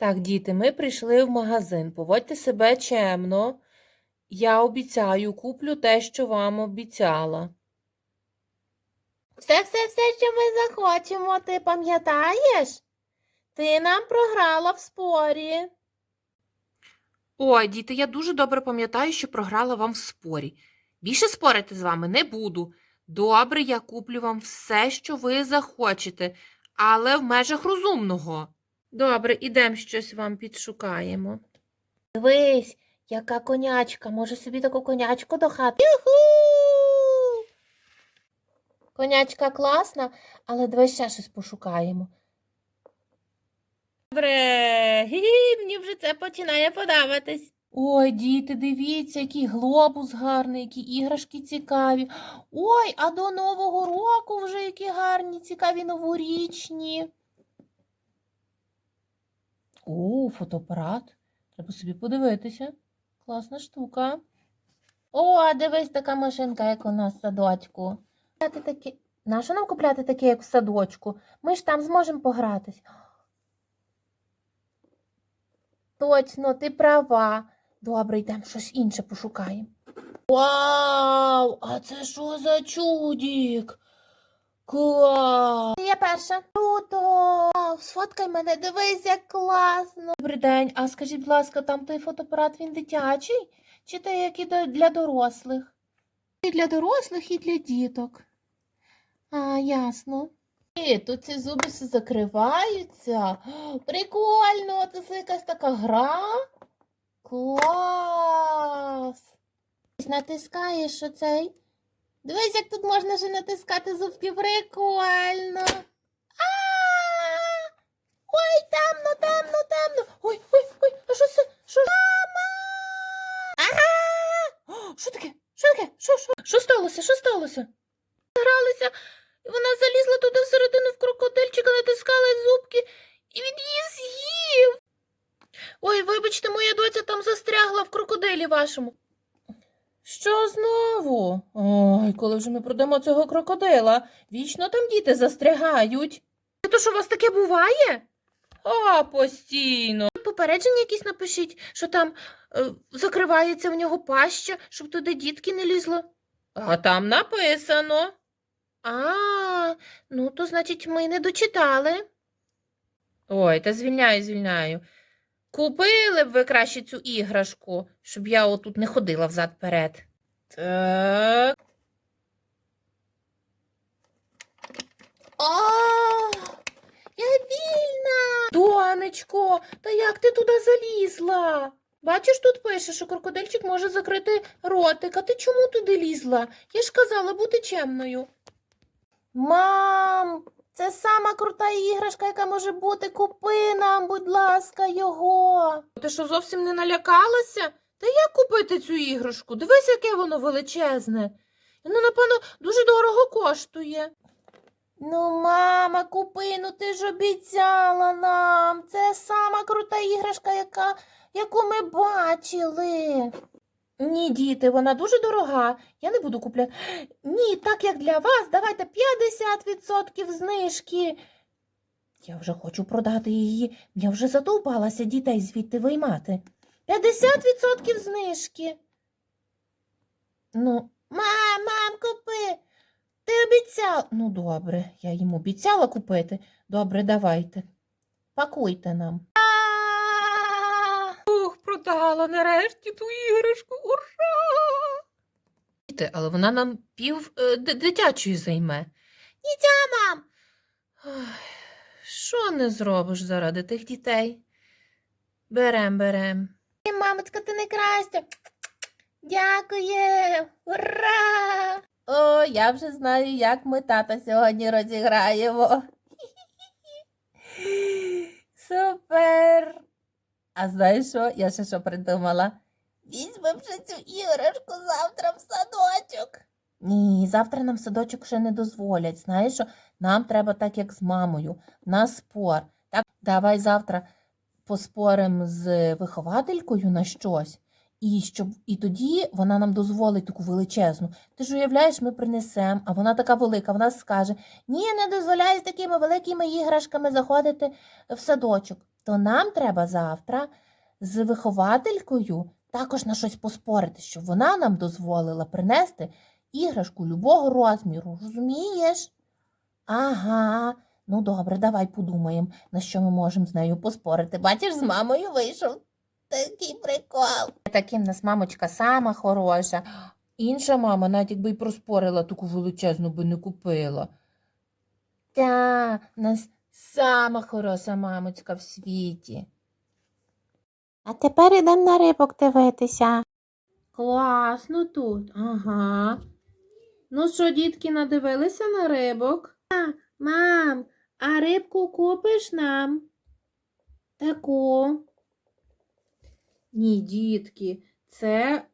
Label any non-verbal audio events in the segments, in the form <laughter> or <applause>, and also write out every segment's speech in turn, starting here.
Так, діти, ми прийшли в магазин. Поводьте себе чемно. Я обіцяю, куплю те, що вам обіцяла. Все, все, все, що ми захочемо, ти пам'ятаєш? Ти нам програла в спорі. Ой, діти, я дуже добре пам'ятаю, що програла вам в спорі. Більше спорити з вами не буду. Добре, я куплю вам все, що ви захочете, але в межах розумного. Добре, ідем щось вам підшукаємо. Дивись, яка конячка. Може собі таку конячку до хати. Юху! Конячка класна, але давай ще щось пошукаємо. Добре, гі, мені вже це починає подобатись. Ой, діти, дивіться, який глобус гарний, які іграшки цікаві. Ой, а до Нового року вже які гарні, цікаві новорічні. О, фотоапарат. Треба собі подивитися. Класна штука. О, а дивись така машинка, як у нас в садочку. Нащо нам купляти таке, як в садочку? Ми ж там зможемо погратись. Точно, ти права. Добре, йдемо щось інше пошукаємо. Вау! А це що за чудік? Клас! Я перша. Круто! Сфоткай мене, дивись, як класно. Добрий день. А скажіть, будь ласка, там той фотоапарат він дитячий? Чи той, який для дорослих? І для дорослих, і для діток. А, ясно. І тут ці зуби все закриваються. <gasps> Прикольно, це все якась така гра. Клас! Натискаєш оцей. Дивись, як тут можна ще натискати зубки. Прикольно. Ой, темно, темно, темно. Ой, ой, ой, а що це? Що? Мама! А! О, Що таке? Що таке? Що, що? Що сталося? Що сталося? Гралися, і вона залізла туди всередину в крокодильчика, натискала зубки, і він її з'їв. Ой, вибачте, моя доця там застрягла в крокодилі вашому. Що знову? Ой, коли вже ми продамо цього крокодила? Вічно там діти застрягають. То що у вас таке буває? А, постійно. Попередження якісь напишіть, що там е, закривається в нього паща, щоб туди дітки не лізло. А там написано. А, ну то значить ми не дочитали. Ой, та звільняю, звільняю. Купили б ви краще цю іграшку, щоб я отут не ходила взад-перед. Так. А, я вільна. Донечко, та як ти туди залізла? Бачиш, тут пише, що крокодильчик може закрити ротик, а ти чому туди лізла? Я ж казала бути чемною. Мам, це сама крута іграшка, яка може бути. Купи нам, будь ласка, його. Ти що зовсім не налякалася? Та як купити цю іграшку? Дивись, яке воно величезне. Воно, напевно, дуже дорого коштує. Ну, мама, купи, ну ти ж обіцяла нам. Це сама крута іграшка, яка, яку ми бачили. Ні, діти, вона дуже дорога. Я не буду купляти. Ні, так як для вас, давайте 50% знижки. Я вже хочу продати її. Я вже задовбалася дітей звідти виймати. 50% знижки. Ну, мам, мам, купи. Ти обіцяла. Ну, добре, я їм обіцяла купити. Добре, давайте. Пакуйте нам. Ух, продала нарешті ту іграшку. Ура! Але вона нам пів е, дитячої займе. Нітя, мам. Що не зробиш заради тих дітей? Берем, берем. Мамочка, ти найкраща. Дякую. Ура! О, я вже знаю, як ми тата сьогодні розіграємо. Супер! А знаєш що? Я ще що придумала? Візьмемо вже цю іграшку завтра в садочок. Ні, завтра нам садочок ще не дозволять. Знаєш що? Нам треба так, як з мамою. В нас спор. Так, давай завтра поспоримо з вихователькою на щось. І щоб і тоді вона нам дозволить таку величезну. Ти ж уявляєш, ми принесемо, а вона така велика, вона скаже: Ні, не дозволяю з такими великими іграшками заходити в садочок. то нам треба завтра з вихователькою також на щось поспорити, щоб вона нам дозволила принести іграшку любого розміру. Розумієш? Ага. Ну добре, давай подумаємо, на що ми можемо з нею поспорити. Бачиш, з мамою вийшов. Такий прикол. Таким нас мамочка сама хороша. Інша мама, навіть якби й проспорила, таку величезну би не купила. Та, нас сама хороша мамочка в світі. А тепер ідемо на рибок дивитися. Класно тут. Ага. Ну що, дітки, надивилися на рибок? А, мам, а рибку купиш нам? Таку. Ні, дітки, це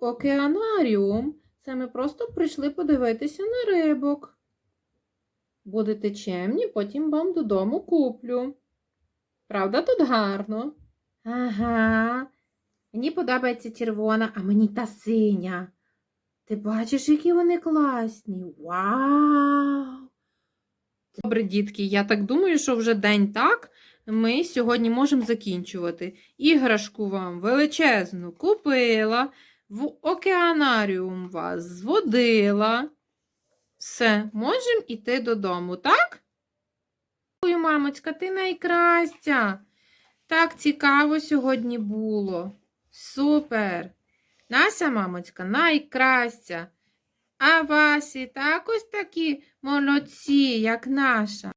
океанаріум. Це ми просто прийшли подивитися на рибок. Будете чемні, потім вам додому куплю. Правда, тут гарно? Ага. Мені подобається червона, а мені та синя. Ти бачиш, які вони класні. Вау! Добре, дітки, я так думаю, що вже день так. Ми сьогодні можемо закінчувати. Іграшку вам величезну купила, в океанаріум вас зводила. Все, можемо йти додому, так? Дякую, мамочка, ти найкраща. Так цікаво сьогодні було. Супер! Наша мамочка найкраща. А ваші також такі молодці, як наша.